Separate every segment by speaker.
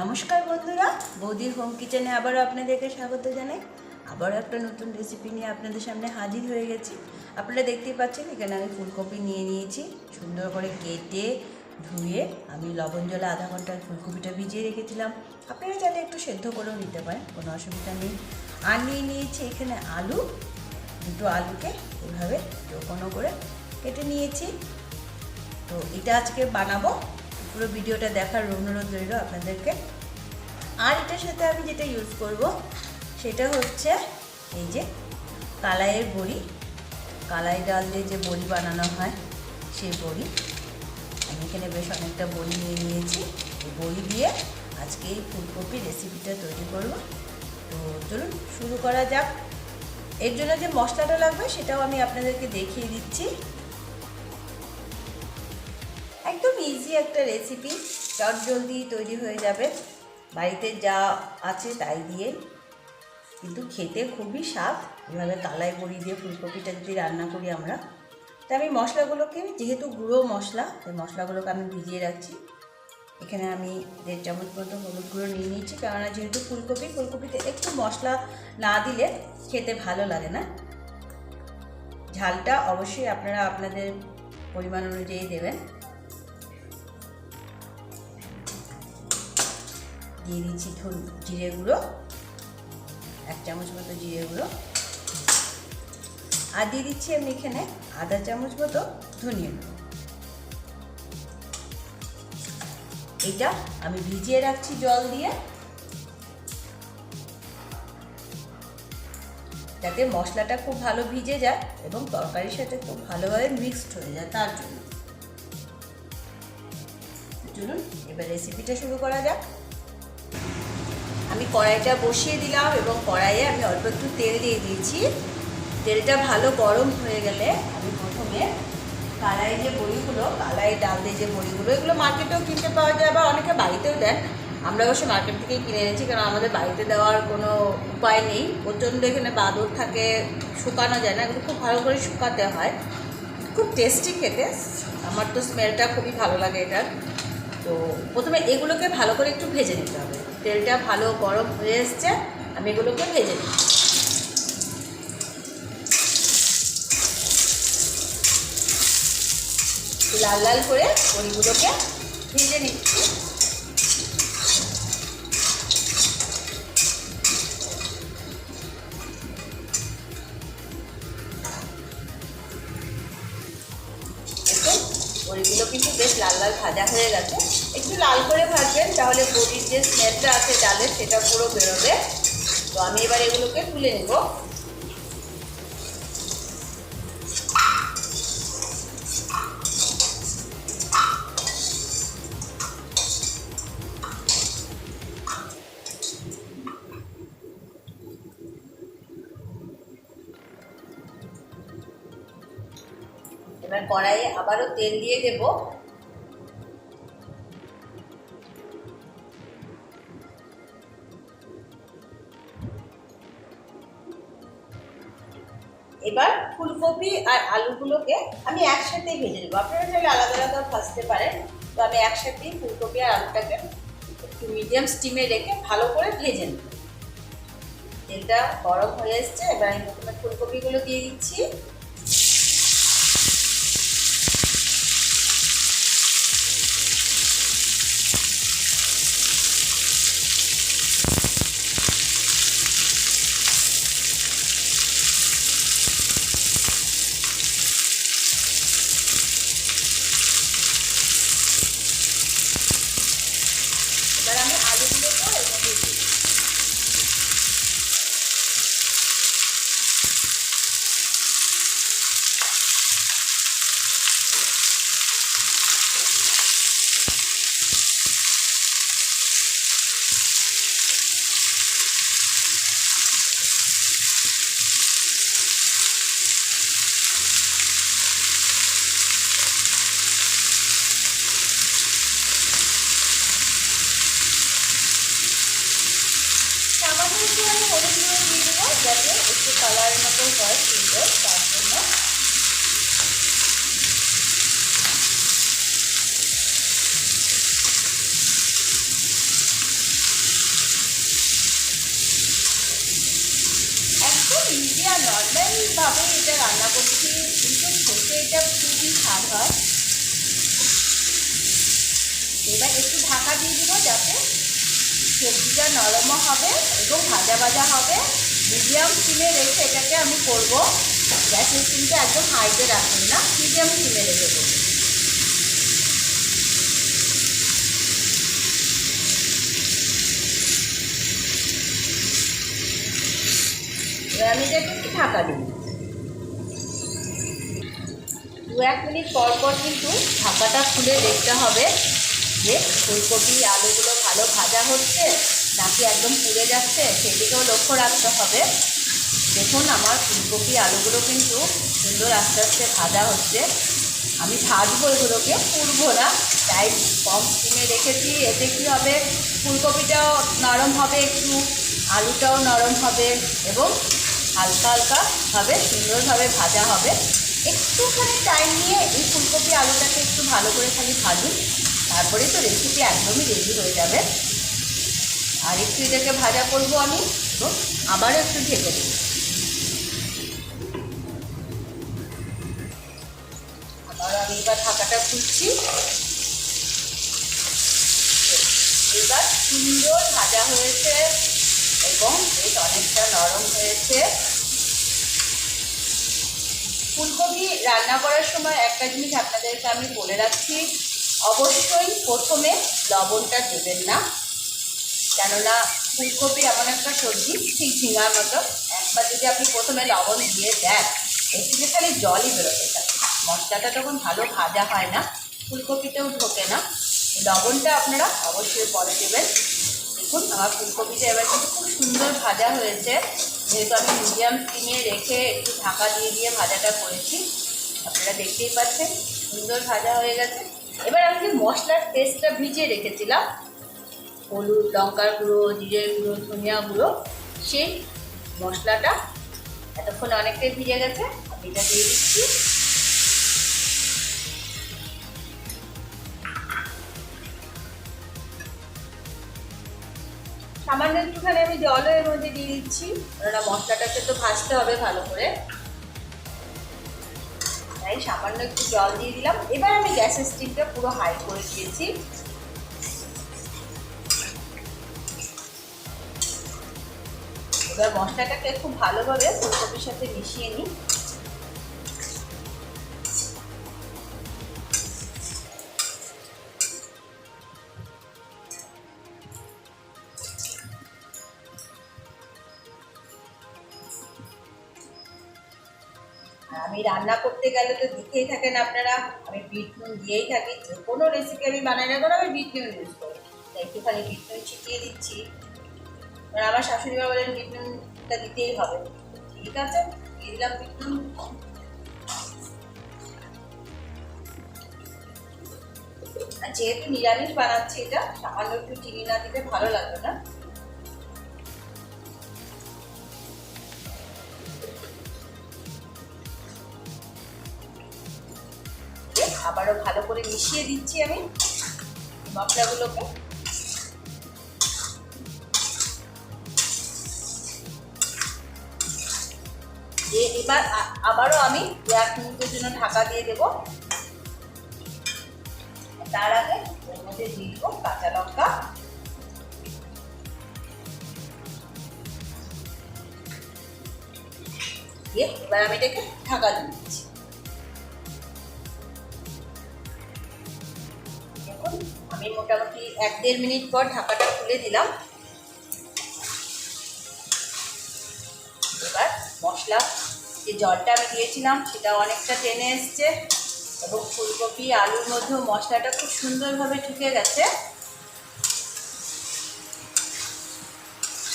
Speaker 1: নমস্কার বন্ধুরা, বৌদির হোম কিচেনে আবারও আপনাদেরকে স্বাগত জানাই। আবারও একটা নতুন রেসিপি নিয়ে আপনাদের সামনে হাজির হয়ে গেছি। আপনারা দেখতেই পাচ্ছেন, এখানে আমি ফুলকপি নিয়ে নিয়েছি। সুন্দর করে কেটে ধুয়ে আমি লবণ জলে আধা ঘণ্টার ফুলকপিটা ভিজিয়ে রেখেছিলাম। আপনারা চাইলে একটু সেদ্ধ করেও নিতে পারেন, কোনো অসুবিধা নেই। আর নিয়ে নিয়েছি এখানে আলু। দুটো আলুকে এভাবে কোনো করে কেটে নিয়েছি। তো এটা আজকে বানাবো। পুরো ভিডিওটা দেখার অনুরোধ রইল আপনাদেরকে। আর এটার সাথে আমি যেটা ইউজ করব, সেটা হচ্ছে এই যে কালাইয়ের বড়ি। কালাই ডাল দিয়ে যে বড়ি বানানো হয়, সেই বড়ি। আমি এখানে বেশ অনেকটা বড়ি নিয়ে নিয়েছি। বড়ি দিয়ে আজকে এই ফুলকপি রেসিপিটা তৈরি করব। তো চলুন শুরু করা যাক। এর জন্য যে মশলাটা লাগবে, সেটাও আমি আপনাদেরকে দেখিয়ে দিচ্ছি। একদম ইজি একটা রেসিপি চট জলদি তৈরি হয়ে যাবে। বাড়িতে যা আছে তাই দিয়ে। কিন্তু খেতে খুবই স্বাদ। এভাবে কালাই বড়ি দিয়ে ফুলকপিটা যদি রান্না করি আমরা। তা আমি মশলাগুলোকে, যেহেতু গুঁড়ো মশলা এই মশলাগুলোকে আমি ভিজিয়ে রাখছি। এখানে আমি দেড় চামচ মতো হলুদ গুঁড়ো নিয়ে নিয়েছি। কেননা যেহেতু ফুলকপি, ফুলকপিতে একটু মশলা না দিলে খেতে ভালো লাগে না। ঝালটা অবশ্যই আপনারা আপনাদের পরিমাণ অনুযায়ী দেবেন। দিয়ে দিচ্ছি জিরে গুঁড়ো, এক চামচ মতো জিরে গুঁড়ো। আর দিয়ে দিচ্ছি আমি এখানে আধা চামচ মতো ধনিয়া গুঁড়ো। এটা আমি ভিজিয়ে রাখছি জল দিয়ে। যাতে মশলাটা খুব ভালো ভিজে যায় এবং তরকারির সাথে খুব ভালোভাবে মিক্সড হয়ে যায় তার জন্য। চলুন, এবার রেসিপিটা শুরু করা যাক। আমি কড়াইটা বসিয়ে দিলাম এবং কড়াইয়ে আমি অল্প একটু তেল দিয়ে দিয়েছি। তেলটা ভালো গরম হয়ে গেলে আমি প্রথমে কালাই যে বড়িগুলো, কালাই ডাল দিয়ে যে বড়িগুলো, এগুলো মার্কেটেও কিনতে পাওয়া যায় বা অনেকে বাড়িতেও দেন। আমরা অবশ্য মার্কেট থেকেই কিনে এনেছি কারণ আমাদের বাড়িতে দেওয়ার কোনো উপায় নেই। প্রচণ্ড এখানে বাদর থাকে, শুকানো যায় না, এগুলো খুব ভালো করে শুকাতে হয়। খুব টেস্টি খেতে। আমার তো স্মেলটা খুবই ভালো লাগে এটার। তো প্রথমে এগুলোকে ভালো করে একটু ভেজে নিতে হবে। তেলটা ভালো গরম হয়ে এসছে, আমি এগুলোকে ভেজে নিই লাল লাল করে বড়িগুলোকে ভেজে নিচ্ছি। বড়িগুলো কিন্তু বেশ লাল লাল ভাজা হয়ে গেছে। একটু লাল করে ভাজবেন, তাহলে বড়ির যে স্মেলটা আছে ডালের সেটা পুরো বেরোবে। তো আমি এবার এগুলোকে তুলে নেব। এবার কড়াইয়ে আবারও তেল দিয়ে দেব। আর আলুগুলোকে আমি একসাথেই ভেজে নেব। আপনারা চাইলে আলাদা আলাদা ভাজতে পারেন। তো আমি একসাথেই ফুলকপি আর আলুটাকে একটু মিডিয়াম স্টিমে রেখে ভালো করে ভেজে নেব। তেলটা গরম হয়ে এসছে, এবার আমি প্রথমে ফুলকপিগুলো দিয়ে দিচ্ছি। হলুদ গুঁড়ো দিয়ে দেবো যাতে একটু কালারের মতো হয় সুন্দর তার জন্য আর নর্মালভাবে এটা রান্না করছি কিন্তু খেতে এটা খুবই স্বাদ হয় এবার একটু ঢাকা দিয়ে দেবো যাতে সবজিটা নরমও হবে এবং ভাজা ভাজা হবে। মিডিয়াম স্টিমে রেখে এটাকে আমি করব। গ্যাসের স্টিমটা একদম হাইতে রাখবেন না মিডিয়াম স্টিমে রেখে দেবো। আমি এটাকে একটু ঢাকা দিই দু এক মিনিট পর পর কিন্তু ঢাকাটা খুলে দেখতে হবে যে ফুলকপি, আলুগুলো ভালো ভাজা হচ্ছে, নাকি একদম পুড়ে যাচ্ছে, সেদিকেও লক্ষ্য রাখতে হবে। দেখুন, আমার ফুলকপি আলুগুলো কিন্তু সুন্দর আস্তে আস্তে ভাজা হচ্ছে। আমি ভাজবো এগুলোকে, পুড়বো না। তাই কম স্টিমে রেখেছি, এতে কী হবে? ফুলকপিটাও নরম হবে একটু, আলুটাও নরম হবে এবং হালকা হালকাভাবে সুন্দরভাবে ভাজা হবে। একটুখানি টাইম নিয়ে এই ফুলকপি আলুটাকে একটু ভালো করে খালি ভাজুন। তারপরেই তো রেসিপি একদমই রেডি হয়ে যাবে। আর একটু এটাকে ভাজা করব আমি, তো আবারও একটু ঢেকে দিই আবার আমি এবার ঢাকাটা খুঁজছি এবার সুন্দর ভাজা হয়েছে এবং বেশ অনেকটা নরম হয়েছে। ফুলকপি রান্না করার সময় একটা জিনিস আপনাদেরকে আমি বলে রাখছি অবশ্যই প্রথমে লবণটা দেবেন না। কেননা ফুলকপি এমন একটা সবজি ঠিক ঝিঙার মতো। একবার যদি আপনি প্রথমে লবণ দিয়ে দেন এর থেকে খালি জলই বেরোতে থাকে মশলাটা তখন ভালো ভাজা হয় না, ফুলকপিতেও ঢোকে না। লবণটা আপনারা অবশ্যই পরে দেবেন। দেখুন, আমার ফুলকপিটা এবার কিন্তু খুব সুন্দর ভাজা হয়েছে। যেহেতু আমি মিডিয়াম স্টিমে রেখে একটু ঢাকা দিয়ে দিয়ে ভাজাটা করেছি, আপনারা দেখতেই পাচ্ছেন, সুন্দর ভাজা হয়ে গেছে। এবার আমি যে মশলার পেস্টটা ভিজিয়ে রেখেছিলাম, হলুদ, লঙ্কার গুঁড়ো জিরে গুঁড়ো, ধনিয়া গুঁড়ো, সেই মশলাটা এতক্ষণ অনেকটাই ভিজে গেছে, আমি এটা দিয়ে দিচ্ছি। সামান্য একটুখানি আমি জলও এর মধ্যে দিয়ে দিচ্ছি, কেননা মশলাটাকে তো ভাজতে হবে ভালো করে। তাই সামান্য একটু জল দিয়ে দিলাম। এবার আমি গ্যাসের স্টিকটা পুরো হাই করে দিয়েছি। এবার মশলাটাকে খুব ভালোভাবে ফুলকপির সাথে মিশিয়ে নিই। আমি রান্না করতে গেলে তো দেখেই থাকেন আপনারা। আমি বিট নুন দিয়েই থাকি। যে কোনো রেসিপি আমি বানাই না কোনো, আমি বিট নুন ইউজ করি। তাই একটুখানি বিট নুন ছিটিয়ে দিচ্ছি। আর আমার শাশুড়ি মা বলেন, বিট নুনটা দিতেই হবে। ঠিক আছে, দিয়ে দিলাম বিট নুন। যেহেতু নিরামিষ বানাচ্ছি এটা, সামান্য একটু চিনি না দিলে ভালো লাগবে না। করে মিশিয়ে দিচ্ছি আমি মশলাগুলোকে। এবার আবারও আমি এক মিনিটের জন্য ঢাকা দিয়ে দেবো। তার আগে এর মধ্যে দিয়ে দিব কাঁচা লঙ্কা। দিয়ে এবার আমি এটাকে ঢাকা দিয়ে দিচ্ছি। আমি মোটামুটি এক দেড় মিনিট পর ঢাকাটা খুলে দিলাম। এবার মশলা, যে জলটা আমি দিয়েছিলাম সেটা অনেকটা টেনে এসছে এবং ফুলকপি, আলুর মধ্যেও মশলাটা খুব সুন্দরভাবে ঢুকে গেছে।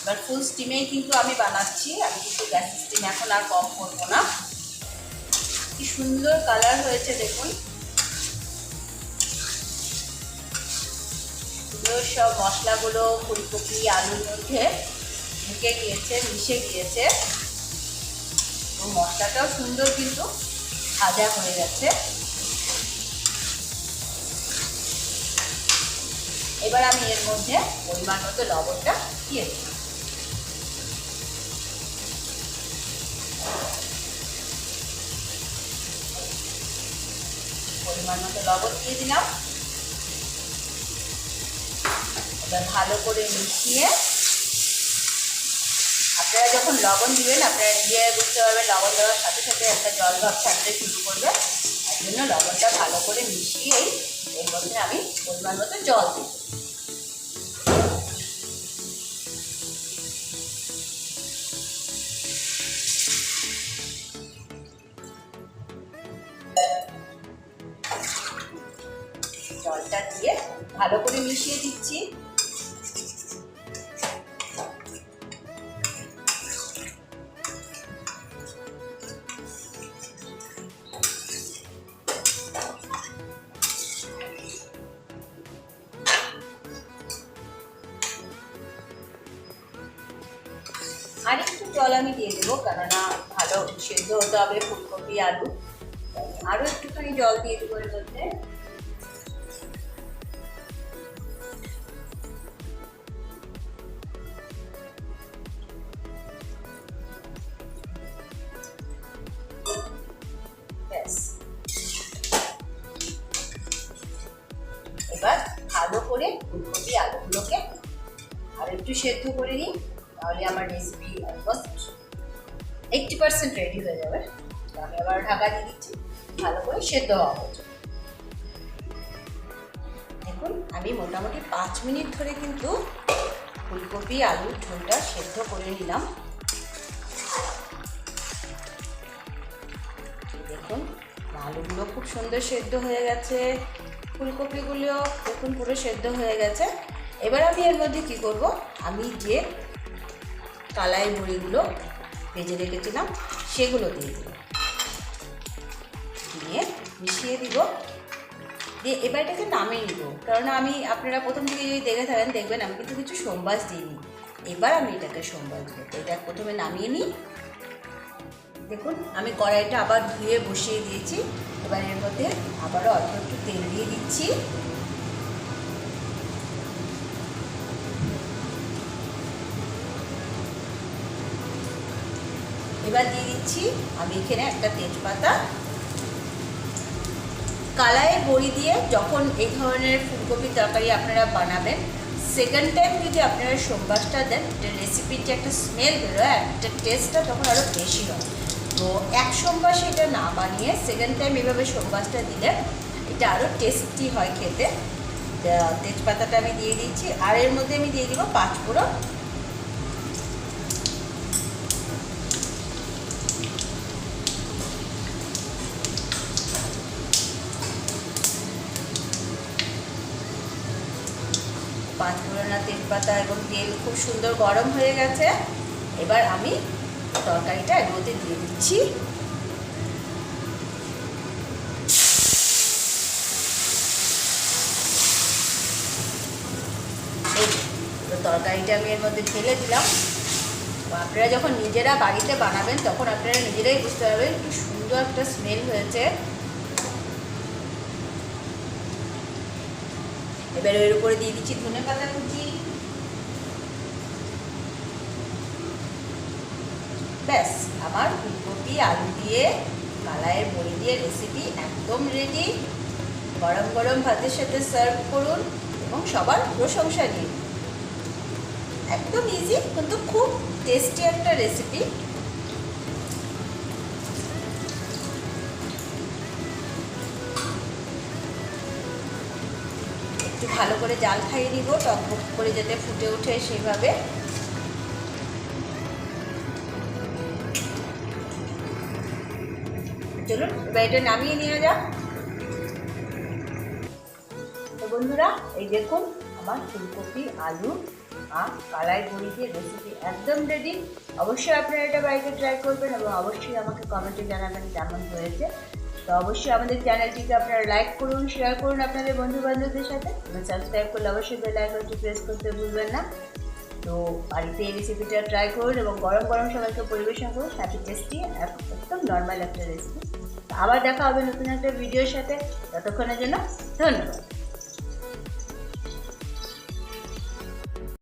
Speaker 1: এবার ফুল স্টিমেই কিন্তু আমি বানাচ্ছি। আমি কিন্তু গ্যাস স্টিম এখন আর কম করব না। কি সুন্দর কালার হয়েছে দেখুন। সুন্দর সব মশলাগুলো, ফুলকপি, আলুর মধ্যে ঢুকে গিয়েছে মিশে গিয়েছে তো মশলাটাও সুন্দর কিন্তু ভাজা হয়ে গেছে। এবার আমি এর মধ্যে পরিমাণ মতো লবণটা দিয়ে পরিমাণ মতো লবণ দিয়ে দিলাম। এবার ভালো করে মিশিয়ে আপনারা যখন লবণ দিবেন, আপনারা নিজে বুঝতে পারবেন লবণ দেওয়ার সাথে সাথে একটা জল ভাব ছাড়তে শুরু করবে। তার জন্য লবণটা ভালো করে মিশিয়েই এর মধ্যে আমি পরিমাণ মতো জল দিই জলটা দিয়ে ভালো করে মিশিয়ে দিচ্ছি। দেবো কেননা ভালো সেদ্ধ হতে হবে ফুলকপি, আলু। আরও একটুখানি জল দিয়ে দেবো এর মধ্যে। এবার ভালো করে ফুলকপি, আলুগুলোকে আর একটু সেদ্ধ করে নিই, তাহলে আমার recipe almost eighty percent ready হয়ে যাবে। আমি আবার ঢাকা দিয়ে দিচ্ছি। ভালো করে সেদ্ধ হওয়া পর্যন্ত। দেখুন, আমি মোটামুটি পাঁচ মিনিট ধরে কিন্তু ফুলকপি আলুর ঝোলটা সেদ্ধ করে নিলাম। দেখুন, আলুগুলো খুব সুন্দর সেদ্ধ হয়ে গেছে। ফুলকপিগুলো দেখুন পুরো সেদ্ধ হয়ে গেছে। এবার আমি এর মধ্যে কি করব? আমি যে কালাই বড়িগুলো ভেজে রেখেছিলাম, সেগুলো দিয়ে দিব দিয়ে মিশিয়ে দিব। দিয়ে এবার এটাকে নামিয়ে নিব কারণ আমি আপনারা প্রথম থেকে যদি দেখে থাকেন, দেখবেন আমি কিন্তু কিছু সোমবাস দিইনি। এবার আমি এটাকে সোমবাস দেবো। এটা প্রথমে নামিয়ে নিই। দেখুন, আমি কড়াইটা আবার ধুয়ে বসিয়ে দিয়েছি। এবার এর মধ্যে আবারও অল্প একটু তেল দিয়ে দিচ্ছি। এবার দিয়ে দিচ্ছি আমি এখানে একটা তেজপাতা। কালায় বড়ি দিয়ে যখন এই ধরনের ফুলকপি তরকারি আপনারা বানাবেন সেকেন্ড টাইম যদি আপনারা সোমবারটা দেন রেসিপির যে একটা স্মেল বেরোয় একটা টেস্টটা তখন আরও বেশি হয়। তো এক সোমবার সেটা না বানিয়ে সেকেন্ড টাইম এভাবে সোমবারটা দিলে এটা আরও টেস্টি হয় খেতে। তেজপাতাটা আমি দিয়ে দিচ্ছি আর এর মধ্যে আমি দিয়ে দিব পাঁচফোড়ন পাঁচফোড়না তেজপাতা এবং তেল খুব সুন্দর গরম হয়ে গেছে। এবার আমি তরকারিটা এর মধ্যে দিয়ে দিচ্ছি। তরকারিটা আমি এর মধ্যে ঢেলে দিলাম। আপনারা যখন নিজেরা বাড়িতে বানাবেন, তখন আপনারা নিজেরাই বুঝতে পারবেন কি সুন্দর একটা স্মেল হয়েছে। এবার এর উপরে দিয়ে দিচ্ছি ধনে পাতা কুচি। ব্যাস আমার ফুলকপি, আলু দিয়ে, কালাইয়ের বড়ি দিয়ে রেসিপি একদম রেডি গরম গরম ভাতের সাথে সার্ভ করুন এবং সবার প্রশংসা নিন। একদম ইজি কিন্তু খুব টেস্টি একটা রেসিপি ভালো করে জাল খাইয়ে নিব, টক করে যাতে ফুটে ওঠে সেইভাবে। চলুন, এবার এটা নামিয়ে নিয়ে যাক। তো বন্ধুরা, এই দেখুন, আমার ফুলকপি, আলু আর কালাই বড়ি দিয়ে রেসিপি একদম রেডি অবশ্যই আপনারা এটা বাড়িতে ট্রাই করবেন এবং অবশ্যই আমাকে কমেন্টে জানাবেন কেমন হয়েছে। তো অবশ্যই আমাদের চ্যানেলটিকে আপনারা লাইক করুন শেয়ার করুন আপনাদের বন্ধু বান্ধবদের সাথে। এবং সাবস্ক্রাইব করলে অবশ্যই বেল আইকনটি প্রেস করতে ভুলবেন না। তো বাড়িতে এই রেসিপিটা ট্রাই করুন এবং গরম গরম সবাইকে পরিবেশন করুন, সাথে টেস্টি একদম নর্মাল একটা রেসিপি আবার দেখা হবে নতুন একটা ভিডিওর সাথে। ততক্ষণের জন্য ধন্যবাদ।